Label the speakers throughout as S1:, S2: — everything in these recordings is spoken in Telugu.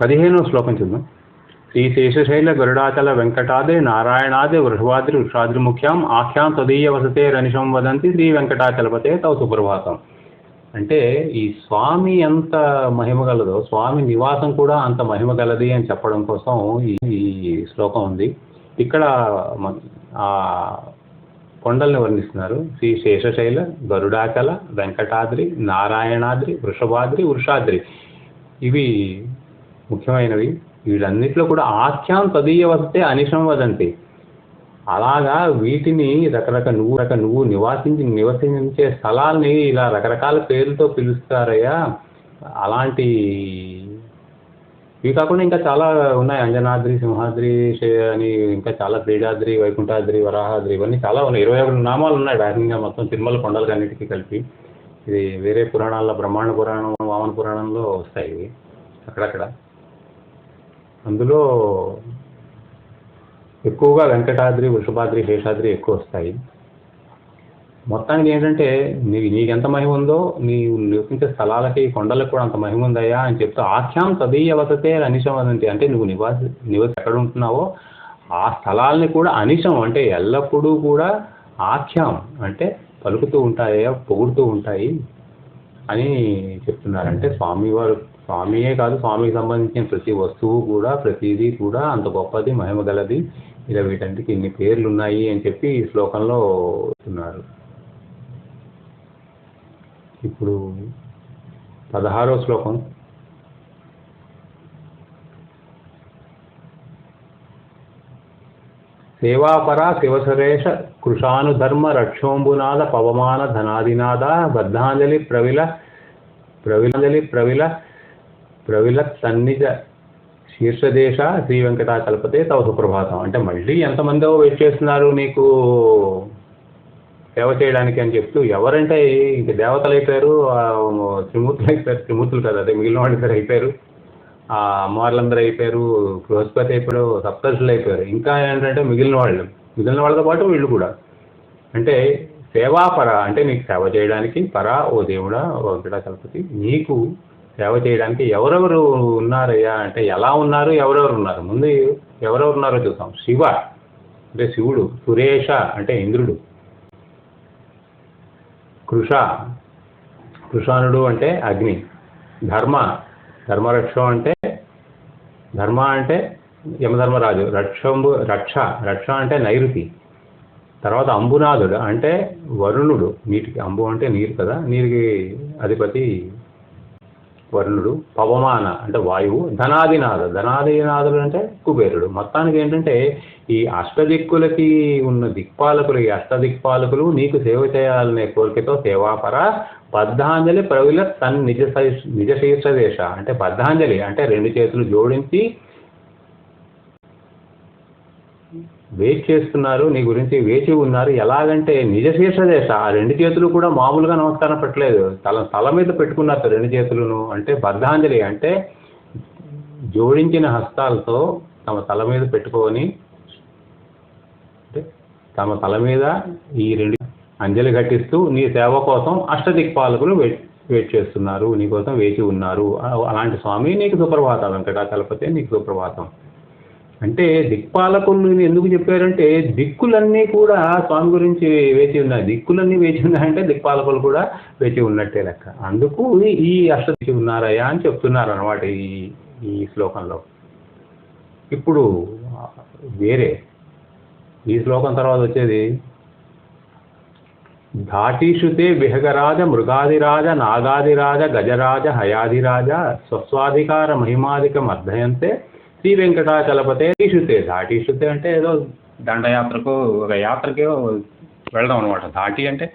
S1: పదిహేనో శ్లోకం చూద్దాం శ్రీ శేషశైల గరుడాచల వెంకటాదే నారాయణాది వృషభాద్రి వృషాద్రిముఖ్యాం ఆఖ్యాం తదీయ వసతే రనిషం వదంతి శ్రీ వెంకటాచలపతే తవ సుప్రభాతం. అంటే ఈ స్వామి ఎంత మహిమగలదో స్వామి నివాసం కూడా అంత మహిమ గలది అని చెప్పడం కోసం ఈ శ్లోకం ఉంది. ఇక్కడ ఆ కొండల్ని వర్ణిస్తున్నారు. శ్రీ శేషశైల గరుడాచల వెంకటాద్రి నారాయణాద్రి వృషభాద్రి వృషాద్రి ఇవి ముఖ్యమైనవి. వీటన్నిటిలో కూడా ఆఖ్యాం తదీయ వస్తే అనిశం వదంతి. అలాగా వీటిని రకరకాల నువ్వు రక నువ్వు నివాసించి నివసించే స్థలాల్ని ఇలా రకరకాల పేర్లతో పిలుస్తారయ్యా. అలాంటి ఇవి కాకుండా ఇంకా చాలా ఉన్నాయి. అంజనాద్రి సింహాద్రి అని ఇంకా చాలా శ్రీడాద్రి వైకుంఠాద్రి వరాహాద్రి ఇవన్నీ చాలా ఉన్నాయి. ఇరవై ఒకటి నామాలు ఉన్నాయి వేగంగా మొత్తం తిరుమల కొండలకి అన్నిటికీ కలిపి. ఇది వేరే పురాణాల్లో బ్రహ్మాండ పురాణం వామన పురాణంలో వస్తాయి. ఇవి అక్కడక్కడ. అందులో ఎక్కువగా వెంకటాద్రి వృషభాద్రి శేషాద్రి ఎక్కువ వస్తాయి. మొత్తానికి ఏంటంటే నీ నీకెంత మహిమ ఉందో నీవు నివసించే స్థలాలకి కొండలకు కూడా అంత మహిమ ఉందయ్యా అని చెప్తూ ఆఖ్యాం తదీయ వసతే అనిశం అదంతి అంటే నువ్వు నివాస నివసి ఎక్కడ ఉంటున్నావో ఆ స్థలాల్ని కూడా అనిశం అంటే ఎల్లప్పుడూ కూడా ఆఖ్యాం అంటే పలుకుతూ ఉంటాయా పొగుడుతూ ఉంటాయి అని చెప్తున్నారు. అంటే స్వామివారు స్వామియే కాదు స్వామికి సంబంధించిన ప్రతి వస్తువు కూడా ప్రతిదీ కూడా అంత గొప్పది మహిమ గలది. ఇలా వీటన్నిటికి ఇన్ని పేర్లు ఉన్నాయి అని చెప్పి ఈ శ్లోకంలో చెప్తున్నారు. ఇప్పుడు పదహారో శ్లోకం. సేవాపరా శివసురేష కృషానుధర్మ రక్షోంబునాద పవమాన ధనాదినాద బద్ధాంజలి ప్రవిల ప్రవిలాంజలి ప్రవిల ప్రవిలత్ సన్నిజ శీర్షదేశ శ్రీ వెంకటాచలపతే తవ సుప్రభాతం. అంటే మళ్ళీ ఎంతమందో వెయిట్ చేస్తున్నారు నీకు సేవ చేయడానికి అని చెప్తూ ఎవరంటే ఇంక దేవతలు అయిపోయారు త్రిమూర్తులు అయిపోయారు త్రిమూర్తులు కదా అదే మిగిలిన వాళ్ళు ఇద్దరు అయిపోయారు. ఆ అమ్మవార్లందరూ అయిపోయారు బృహస్పతి అయిపోయారు సప్తర్షులు అయిపోయారు. ఇంకా ఏంటంటే మిగిలిన వాళ్ళు మిగిలిన వాళ్ళతో పాటు వీళ్ళు కూడా. అంటే సేవాపర అంటే నీకు సేవ చేయడానికి పరా ఓ దేవుడా ఓ వెంకటాచలపతి నీకు సేవ చేయడానికి ఎవరెవరు ఉన్నారయ్యా? అంటే ఎలా ఉన్నారు? ఎవరెవరు ఉన్నారు? ముందు ఎవరెవరు ఉన్నారో చూద్దాం. శివ అంటే శివుడు సురేష అంటే ఇంద్రుడు. కృష కృషానుడు అంటే అగ్ని. ధర్మ ధర్మరక్షం అంటే ధర్మ అంటే యమధర్మరాజు. రక్షంబు రక్ష. రక్ష అంటే నైరుతి. తర్వాత అంబునాథుడు అంటే వరుణుడు. నీటికి అంబు అంటే నీరు కదా? నీరుకి అధిపతి వరుణుడు పవమాన అంటే వాయువు ధనాదినాథ. ధనాదినాథుడు అంటే కుబేరుడు. మొత్తానికి ఏంటంటే ఈ అష్టదిక్కులకి ఉన్న దిక్పాలకులు ఈ అష్టదిక్పాలకులు నీకు సేవ చేయాలనే కోరికతో సేవాపర బద్ధాంజలి ప్రవిల సన్ నిజ శైష్- నిజ శీర్షదేశ అంటే బద్ధాంజలి అంటే రెండు చేతులు జోడించి వెయిట్ చేస్తున్నారు నీ గురించి వేచి ఉన్నారు. ఎలాగంటే నిజ శీర్షదేశ ఆ రెండు చేతులు కూడా మామూలుగా నమస్కారం పెట్టలేదు. తల తల మీద పెట్టుకున్నారు రెండు చేతులను. అంటే బద్ధాంజలి అంటే జోడించిన హస్తాలతో తమ తల మీద పెట్టుకొని అంటే తమ తల మీద ఈ రెండు అంజలి ఘటిస్తూ నీ సేవ కోసం అష్టదిక్పాలకులు వెయిట్ వెయిట్ చేస్తున్నారు. నీ కోసం వేచి ఉన్నారు. అలాంటి స్వామి నీకు సుప్రభాతం వెంకటాచలపతి నీకు సుప్రభాతం. అంటే దిక్పాలకులు ఎందుకు చెప్పారంటే దిక్కులన్నీ కూడా స్వామి గురించి వేచి ఉన్నాయి. దిక్కులన్నీ వేచి ఉన్నాయంటే దిక్పాలకులు కూడా వేచి ఉన్నట్టే లెక్క. అందుకు ఈ- ఈ ఉన్నారయ్యా అని చెప్తున్నారు అనమాట ఈ ఈ శ్లోకంలో. ఇప్పుడు వేరే. ఈ శ్లోకం తర్వాత వచ్చేది ధాటీషుతే విహగరాజ మృగాదిరాజ నాగాదిరాజ గజరాజ హయాదిరాజ స్వస్వాధికార మహిమాధికం అర్ధయంతే శ్రీ వెంకటాచలపతే ఘాటీషుతే ఘాటీషుతే అంటే ఏదో దండయాత్రకు ఒక యాత్రకి వెళ్దాం అనమాట ధాటి అంటే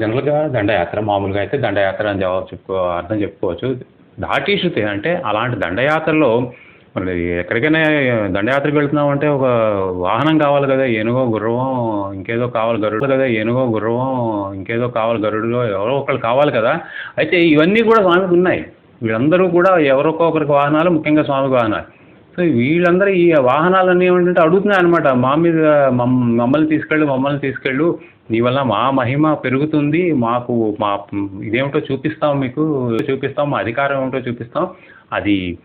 S1: జనరల్గా దండయాత్ర మామూలుగా అయితే దండయాత్ర అని జవాబు చెప్పుకో అర్థం చెప్పుకోవచ్చు. ఘాటీషుతే అంటే అలాంటి దండయాత్రలో మరి ఎక్కడికైనా దండయాత్రకు వెళ్తున్నాం అంటే ఒక వాహనం కావాలి కదా ఏనుగో గుర్రవం ఇంకేదో కావాలి గరుడు కదా ఏనుగో గుర్రవం ఇంకేదో కావాలి గరుడులో ఎవరో ఒకళ్ళు కావాలి కదా. అయితే ఇవన్నీ కూడా స్వామికి ఉన్నాయి. వీళ్ళందరూ కూడా ఎవరికో ఒకరికి వాహనాలు ముఖ్యంగా స్వామి వాహనాలు. సో వీళ్ళందరూ ఈ వాహనాలన్నీ ఏమిటంటే అడుగుతున్నాయి అనమాట మా మీద మమ్ మమ్మల్ని తీసుకెళ్ళు మమ్మల్ని తీసుకెళ్ళు. నీ వల్ల మా మహిమ పెరుగుతుంది. మాకు మా ఇదేమిటో చూపిస్తాం మీకు. చూపిస్తాం మా అధికారం ఏమిటో చూపిస్తాం. అది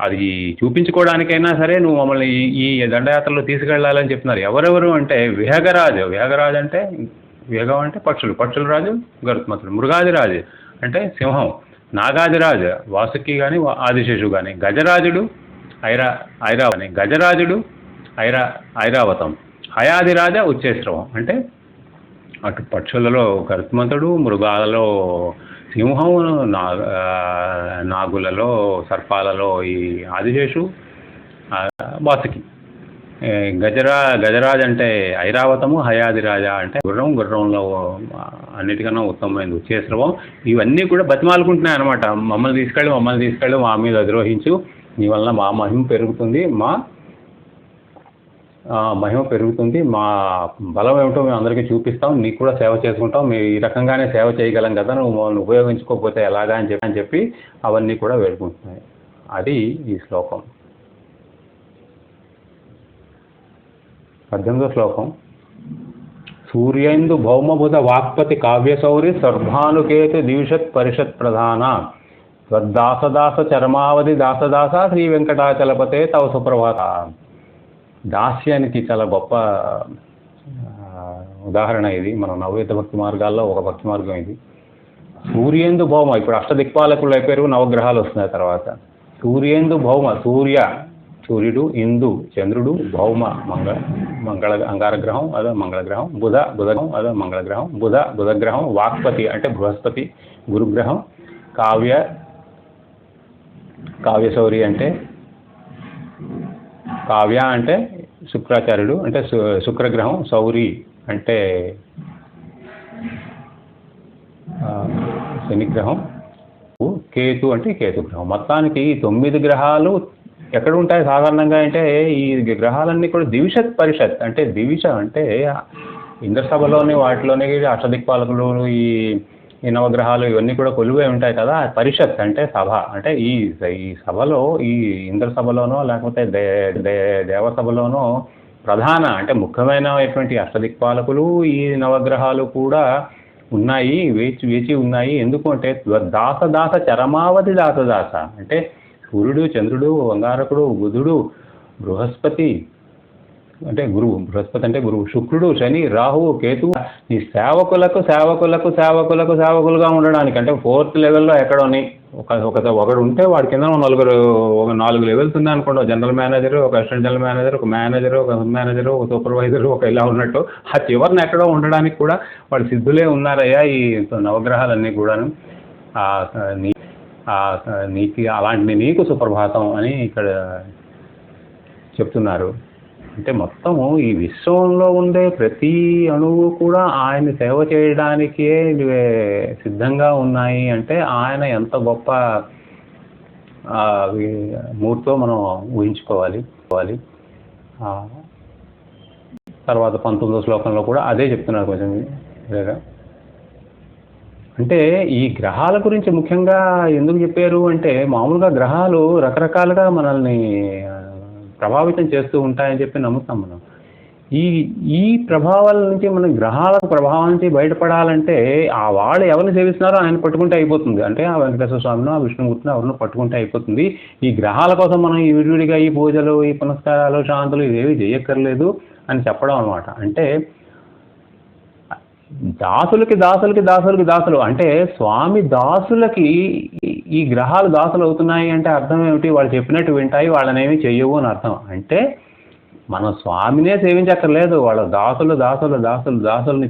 S1: అది చూపించుకోవడానికైనా సరే నువ్వు మమ్మల్ని ఈ ఈ దండయాత్రలో తీసుకెళ్ళాలని చెప్తున్నారు. ఎవరెవరు అంటే విహగరాజు విహగరాజు అంటే విహగం అంటే పక్షులు. పక్షుల రాజు గరుత్మంతుడు. మృగాదిరాజు అంటే సింహం. నాగాదిరాజు వాసుకి కానీ ఆదిశేషు కానీ గజరాజుడు ఐరా ఐరావని గజరాజుడు ఐరా ఐరావతం. హయాదిరాజ ఉచ్చేశ్రవం. అంటే అటు పక్షులలో గరుత్మంతుడు మృగాలలో సింహం నా నాగులలో సర్పాలలో ఈ ఆదిశేషు వాసుకి. గజరా గజరాజ్ అంటే ఐరావతము హయాదిరాజ అంటే గుర్రం గుర్రంలో అన్నిటికన్నా ఉత్తమమైనది ఉచ్చేశ్రవం. ఇవన్నీ కూడా బతిమాలుకుంటున్నాయి అనమాట మమ్మల్ని తీసుకెళ్ళి మమ్మల్ని తీసుకెళ్ళి మా మీద అధిరోహించు. నీ వలన మా మహిమ పెరుగుతుంది మా మహిమ పెరుగుతుంది. మా బలం ఏమిటో మేము అందరికీ చూపిస్తాం. నీకు కూడా సేవ చేసుకుంటాం. మేము ఈ రకంగానే సేవ చేయగలం కదా. నువ్వు మమ్మల్ని ఉపయోగించుకోకపోతే ఎలాగా అని చెప్పి అని చెప్పి అవన్నీ కూడా వేడుకుంటున్నాయి. అది ఈ శ్లోకం. పద్దెనిమిదో శ్లోకం. సూర్యేందు భౌమబుధ వాక్పతి కావ్యశౌరి సర్భానుకేతు దివిషత్ పరిషత్ ప్రధాన. త్వద్దాసదాస చరమావధి దాసదాస శ్రీ వెంకటాచలపతే తవ సుప్రభాత. దాస్యానికి చాలా గొప్ప ఉదాహరణ ఇది. మన నవయుత భక్తి మార్గాల్లో ఒక భక్తి మార్గం ఇది. సూర్యేందు భౌమ ఇప్పుడు అష్టదిక్పాలకులు అయిపోయారు నవగ్రహాలు వస్తున్నాయి తర్వాత. సూర్యేందు భౌమ సూర్య సూర్యుడు ఇందు చంద్రుడు భౌమ మంగళ మంగళ అంగారగ్రహం అదే మంగళగ్రహం బుధ బుధగ్రహం అదే మంగళగ్రహం బుధ బుధగ్రహం వాక్పతి అంటే బృహస్పతి గురుగ్రహం కావ్య కావ్యశౌరి అంటే కావ్య అంటే శుక్రాచార్యుడు అంటే శుక్రగ్రహం సౌరి అంటే శనిగ్రహం కేతు అంటే కేతు గ్రహం మొత్తానికి ఈ తొమ్మిది గ్రహాలు ఎక్కడ ఉంటాయి సాధారణంగా అంటే ఈ గ్రహాలన్నీ కూడా దివిషత్ పరిషత్ అంటే దివిష అంటే ఇంద్రసభలోని వాటిలోని అష్టదిక్పాలకులు ఈ ఈ నవగ్రహాలు ఇవన్నీ కూడా కొలువై ఉంటాయి కదా పరిషత్ అంటే సభ. అంటే ఈ ఈ సభలో ఈ ఇంద్ర సభలోనో లేకపోతే దే దే దేవసభలోనో ప్రధాన అంటే ముఖ్యమైనటువంటి అష్టదిక్పాలకులు ఈ నవగ్రహాలు కూడా ఉన్నాయి వేచి వేచి ఉన్నాయి. ఎందుకు అంటే దాస దాస చరమావధి దాస దాస అంటే సూర్యుడు చంద్రుడు అంగారకుడు బుధుడు బృహస్పతి అంటే గురువు. బృహస్పతి అంటే గురువు. శుక్రుడు శని రాహువు కేతువు. ఈ సేవకులకు సేవకులకు సేవకులకు సేవకులుగా ఉండడానికి అంటే ఫోర్త్ లెవెల్లో ఎక్కడోని ఒక ఒక ఒకడు ఉంటే వాడి కింద నలుగురు ఒక నాలుగు లెవెల్స్ ఉంది అనుకోండి. జనరల్ మేనేజర్ ఒక అసిస్టెంట్ జనరల్ మేనేజర్ ఒక మేనేజర్ ఒక మేనేజర్ ఒక సూపర్వైజర్ ఒక ఇలా ఉన్నట్టు. ఆ చివరిని ఎక్కడో ఉండడానికి కూడా వాడు సిద్ధులే ఉన్నారయ్యా ఈ నవగ్రహాలన్నీ కూడాను. ఆ, నీ నీకు అలాంటి నీకు సుప్రభాతం అని ఇక్కడ చెప్తున్నారు. అంటే మొత్తము ఈ విశ్వంలో ఉండే ప్రతి అణువు కూడా ఆయన సేవ చేయడానికే సిద్ధంగా ఉన్నాయి అంటే ఆయన ఎంత గొప్ప మూర్తో మనం ఊహించుకోవాలి. పోవాలి తర్వాత పంతొమ్మిదో శ్లోకంలో కూడా అదే చెప్తున్నారు కొంచెం లేదా అంటే ఈ గ్రహాల గురించి ముఖ్యంగా ఎందుకు చెప్పారు అంటే మామూలుగా గ్రహాలు రకరకాలుగా మనల్ని ప్రభావితం చేస్తూ ఉంటాయని చెప్పి నమ్ముతాం మనం. ఈ ఈ ప్రభావాల నుంచి మన గ్రహాల ప్రభావం నుంచి బయటపడాలంటే ఆ వాళ్ళు ఎవరిని సేవిస్తున్నారో ఆయన పట్టుకుంటే అయిపోతుంది. అంటే ఆ వెంకటేశ్వర స్వామినో ఆ విష్ణుమూర్తిని ఎవరినో పట్టుకుంటే అయిపోతుంది. ఈ గ్రహాల కోసం మనం ఈ విడివిడిగా ఈ పూజలు ఈ పునస్కారాలు శాంతులు ఇవేవి చేయక్కర్లేదు అని చెప్పడం అనమాట అంటే దాసులకి దాసులకి దాసులకి దాసులు. అంటే స్వామి దాసులకి ఈ- గ్రహాలు దాసులు అవుతున్నాయి అంటే అర్థం ఏమిటి? వాళ్ళు చెప్పినట్టు వింటాయి వాళ్ళనేమి చెయ్యవు అని అర్థం. అంటే మనం స్వామినే సేవించక్కర్లేదు. వాళ్ళ దాసులు దాసులు దాసులు దాసుల్ని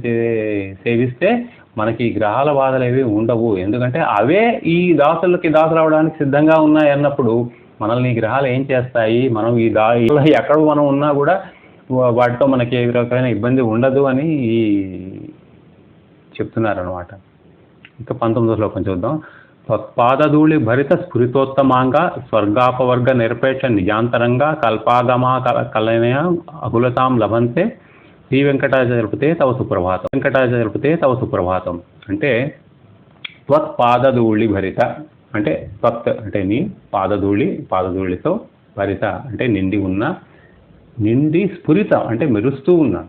S1: సేవిస్తే మనకి ఈ గ్రహాల బాధలు ఏవి ఉండవు. ఎందుకంటే అవే ఈ దాసులకి దాసులు అవడానికి సిద్ధంగా ఉన్నాయి అన్నప్పుడు మనల్ని ఈ గ్రహాలు ఏం చేస్తాయి? మనం ఈ దా ఎక్కడ మనం ఉన్నా కూడా వాటితో మనకి ఏ రకమైన ఇబ్బంది ఉండదు అని ఈ చెప్తున్నారనమాట ఇంకా పంతొమ్మిదో శ్లోకం చూద్దాం. తత్పాదధూళి భరిత స్ఫురితోత్తమాంగ స్వర్గాపవర్గ నిరపేక్ష నిజాంతరంగా కల్పాగమా కల- కలనయ అకులతాం లభంతే. శ్రీ వెంకటాచలపతే తవ సుప్రభాతం. వెంకటాచలపతే తవ సుప్రభాతం. అంటే త్వత్పాదధూళి భరిత. అంటే త్వత్ అంటే నీ పాదధూళి పాదధూళితో భరిత. అంటే నిండి ఉన్న నిండి స్ఫురిత. అంటే మెరుస్తూ ఉన్న.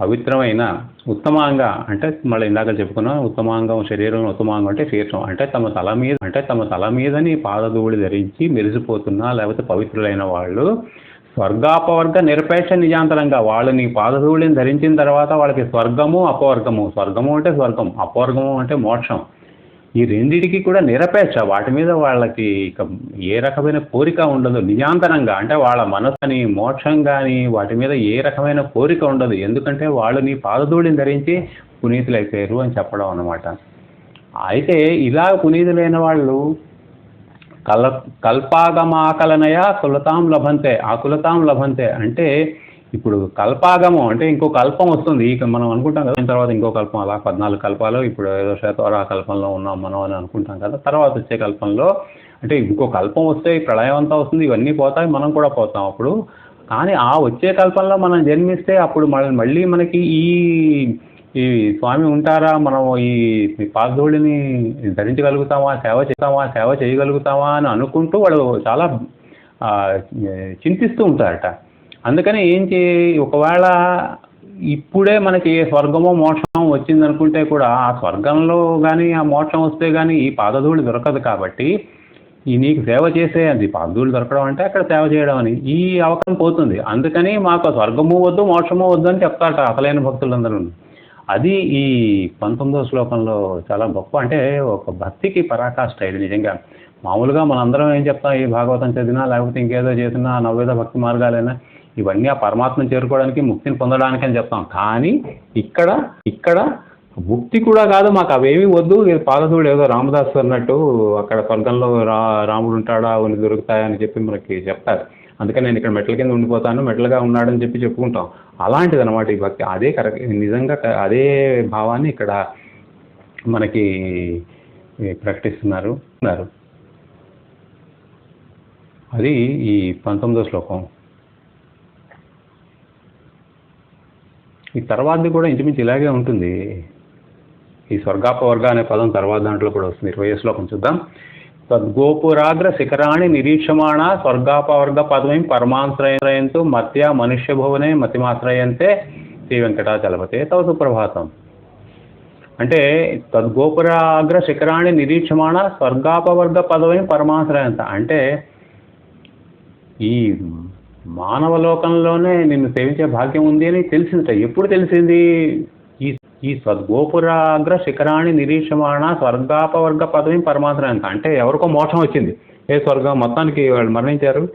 S1: పవిత్రమైన ఉత్తమాంగ అంటే మళ్ళీ ఇందాక చెప్పుకున్నాం ఉత్తమాంగం శరీరం ఉత్తమాంగం అంటే శీర్షం అంటే తమ తల మీద అంటే తమ తల మీదని పాదధూళి ధరించి మెరిసిపోతున్నా లేకపోతే పవిత్రులైన వాళ్ళు స్వర్గాపవర్గ నిరపేక్ష నిజాంతరంగా వాళ్ళు నీ పాదధూళిని ధరించిన తర్వాత వాళ్ళకి స్వర్గము అపవర్గము. స్వర్గము అంటే స్వర్గం అపవర్గము అంటే మోక్షం. ఈ రెండిటికి కూడా నిరపేక్ష. వాటి మీద వాళ్ళకి ఇక ఏ రకమైన కోరిక ఉండదు. నిజాంతరంగా అంటే వాళ్ళ మనసుని మోక్షం కానీ వాటి మీద ఏ రకమైన కోరిక ఉండదు. ఎందుకంటే వాళ్ళు నీ పాదధూళిని ధరించి పునీతులైపోయారు అని చెప్పడం అన్నమాట. అయితే ఇలా పునీతులైన వాళ్ళు కల్ కల్పాగమాకలనయ కులతాం లభంతే ఆ కులతాం లభంతే అంటే ఇప్పుడు కల్పాగమం అంటే ఇంకో కల్పం వస్తుంది. ఇక మనం అనుకుంటాం కదా తర్వాత ఇంకో కల్పం అలా పద్నాలుగు కల్పాలు ఇప్పుడు ఏదో శతవర కల్పంలో ఉన్నాం మనం అని అనుకుంటాం కదా తర్వాత వచ్చే కల్పంలో అంటే ఇంకో కల్పం వస్తే ప్రళయం అంతా వస్తుంది ఇవన్నీ పోతాయి మనం కూడా పోతాం అప్పుడు. కానీ ఆ వచ్చే కల్పంలో మనం జన్మిస్తే అప్పుడు మళ్ళీ మళ్ళీ మనకి ఈ ఈ స్వామి ఉంటారా మనం ఈ పాదోళిని ధరించగలుగుతామా సేవ చేస్తామా సేవ చేయగలుగుతామా అని అనుకుంటూ వాళ్ళు చాలా చింతిస్తూ ఉంటారట. అందుకని ఏం చే ఒకవేళ ఇప్పుడే మనకి స్వర్గమో మోక్షమో వచ్చిందనుకుంటే కూడా ఆ స్వర్గంలో కానీ ఆ మోక్షం వస్తే కానీ ఈ పాదధూళి దొరకదు కాబట్టి ఈ నీకు సేవ చేసే అది పాదధూళి దొరకడం అంటే అక్కడ సేవ చేయడం అని ఈ అవకాశం పోతుంది. అందుకని మాకు స్వర్గము వద్దు మోక్షము వద్దు అని చెప్తారట అసలైన భక్తులందరూ. అది ఈ పంతొమ్మిదో శ్లోకంలో చాలా గొప్ప అంటే ఒక భక్తికి పరాకాష్ట ఇది నిజంగా. మామూలుగా మనందరం ఏం చెప్తాం ఈ భాగవతం చదివినా లేకపోతే ఇంకేదో చేసినా నవ్వేద భక్తి మార్గాలైనా ఇవన్నీ ఆ పరమాత్మను చేరుకోవడానికి ముక్తిని పొందడానికి అని చెప్తాం. కానీ ఇక్కడ ఇక్కడ ముక్తి కూడా కాదు మాకు అవేమీ వద్దు. ఇది ఏదో రామదాస్ అన్నట్టు అక్కడ స్వర్గంలో రా రాముడు ఉంటాడా అవన్నీ దొరుకుతాయని చెప్పి మనకి చెప్తారు. అందుకని నేను ఇక్కడ మెట్ల కింద ఉండిపోతాను మెట్లుగా ఉన్నాడని చెప్పి చెప్పుకుంటాం. అలాంటిది అనమాట ఈ భక్తి. అదే కరెక్ట్ నిజంగా అదే భావాన్ని ఇక్కడ మనకి ప్రకటిస్తున్నారు. ఉన్నారు. అది ఈ పంతొమ్మిదో శ్లోకం. ఈ తర్వాతది కూడా ఇంచుమించు ఇలాగే ఉంటుంది. ఈ స్వర్గాపవర్గ అనే పదం తర్వాత దాంట్లో కూడా వస్తుంది. ఇరవై శ్లోకం చూద్దాం. తద్గోపురాగ్ర శిఖరాణి నిరీక్షమాణ స్వర్గాపవర్గ పదవి పరమాశ్రయంతో మత్య మనుష్యభువనే మతిమాశ్రయంతే శ్రీ వెంకటాచలపతే. తవ సుప్రభాతం. అంటే తద్గోపురాగ్ర శిఖరాణి నిరీక్షమాణ స్వర్గాపవర్గ పదవి పరమాశ్రయంత. అంటే ఈ మానవ లోకంలోనే నిన్ను సేవించే భాగ్యం ఉంది అని తెలిసిందట. ఎప్పుడు తెలిసింది? ఈ ఈ సద్గోపురాగ్ర శిఖరాణి నిరీక్షమాణ స్వర్గాపవర్గ పదవి పరమాత్రానికి అంటే ఎవరికో మోక్షం వచ్చింది. ఏ స్వర్గం? మొత్తానికి వాళ్ళు మరణించారు.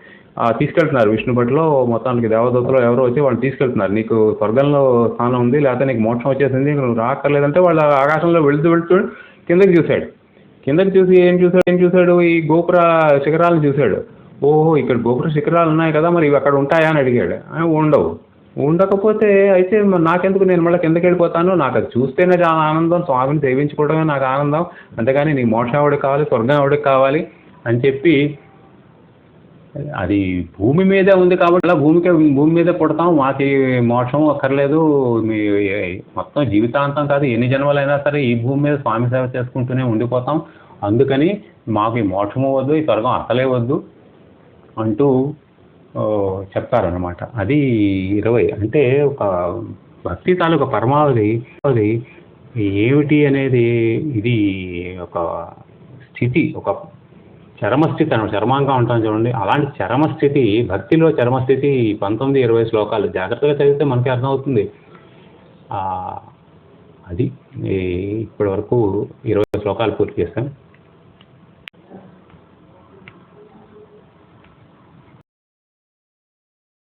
S1: తీసుకెళ్తున్నారు విష్ణుపట్లో మొత్తానికి దేవదత్తులో ఎవరో వచ్చి వాళ్ళు తీసుకెళ్తున్నారు. నీకు స్వర్గంలో స్థానం ఉంది లేకపోతే నీకు మోక్షం వచ్చేసింది నువ్వు రాక్కర్లేదంటే వాళ్ళు ఆకాశంలో వెళుతూ వెళుతూ కిందకి చూశాడు. కిందకి చూసి ఏం చూసాడు ఏం చూశాడు? ఈ గోపుర శిఖరాలను చూశాడు. ఓహో ఇక్కడ గోపుర శిఖరాలు ఉన్నాయి కదా మరి ఇవి అక్కడ ఉంటాయా అని అడిగాడు. ఉండవు. ఉండకపోతే అయితే మరి నాకెందుకు? నేను మళ్ళీ కిందకి వెళ్ళిపోతాను. నాకు అది చూస్తేనే చాలా ఆనందం. స్వామిని సేవించుకోవడమే నాకు ఆనందం. అంతేగాని నీ మోక్షం ఎవడికి కావాలి స్వర్గం ఎవడికి కావాలి అని చెప్పి అది భూమి మీదే ఉంది కాబట్టి అలా భూమికి భూమి మీదే పుడతాం. మాకు మోక్షం అక్కర్లేదు. మీ మొత్తం జీవితాంతం కాదు ఎన్ని జన్మలైనా సరే ఈ భూమి మీద స్వామి సేవ చేసుకుంటూనే ఉండిపోతాం. అందుకని మాకు ఈ మోక్షము వద్దు ఈ స్వర్గం అసలే వద్దు. అంటూ చెప్తారనమాట అది ఇరవై. అంటే ఒక భక్తి తాలూకు పరమావధి అది ఏమిటి అనేది ఇది ఒక స్థితి ఒక చరమస్థితి అనమాట చర్మాంగం ఉంటాం చూడండి. అలాంటి చరమస్థితి భక్తిలో చరమస్థితి పంతొమ్మిది ఇరవై శ్లోకాలు జాగ్రత్తగా చదివితే మనకి అర్థమవుతుంది. అది ఇప్పటి వరకు ఇరవై శ్లోకాలు పూర్తి చేస్తాం.